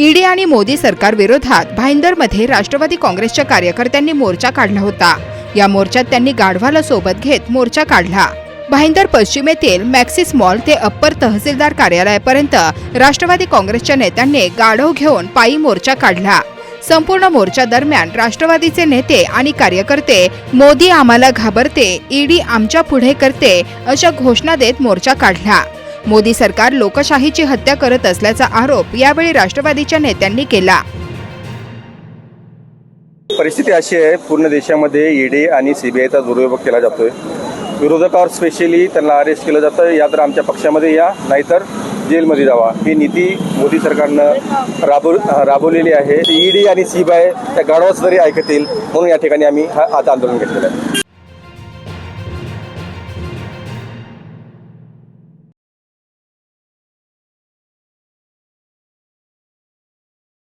ED आणि मोदी सरकार विरोधात भाईंदरमध्ये राष्ट्रवादी काँग्रेसच्या कार्यकर्त्यांनी मोर्चा काढला होता. या मोर्चात त्यांनी गाढवाला सोबत घेत मोर्चा काढला. भाईंदर पश्चिमेतील मॅक्सिस मॉल ते अप्पर तहसीलदार कार्यालयापर्यंत राष्ट्रवादी काँग्रेसच्या नेत्यांनी गाढव घेऊन पायी मोर्चा काढला. संपूर्ण मोर्चा दरम्यान राष्ट्रवादीचे नेते आणि कार्यकर्ते मोदी आम्हाला घाबरते ईडी आमच्या पुढे करते अशा घोषणा देत मोर्चा काढला. मोदी सरकार लोकशाहीची हत्या करत असल्याचा आरोप यावेळी राष्ट्रवादीच्या नेत्यांनी केला. परिस्थिती अशी आहे पूर्ण देशामध्ये ईडी आणि सीबीआयचा दुरुपयोग केला जातोय. विरोधकावर स्पेशली त्यांना अरेस्ट केलं जातं या तर आमच्या पक्षामध्ये या नाहीतर जेलमध्ये जावा. ही नीती मोदी सरकारनं राबव राबवलेली आहे. ईडी आणि सीबीआय त्या गाढवाचं तरी ऐकतील म्हणून या ठिकाणी आम्ही हा आता आंदोलन घेतलेलं आहे.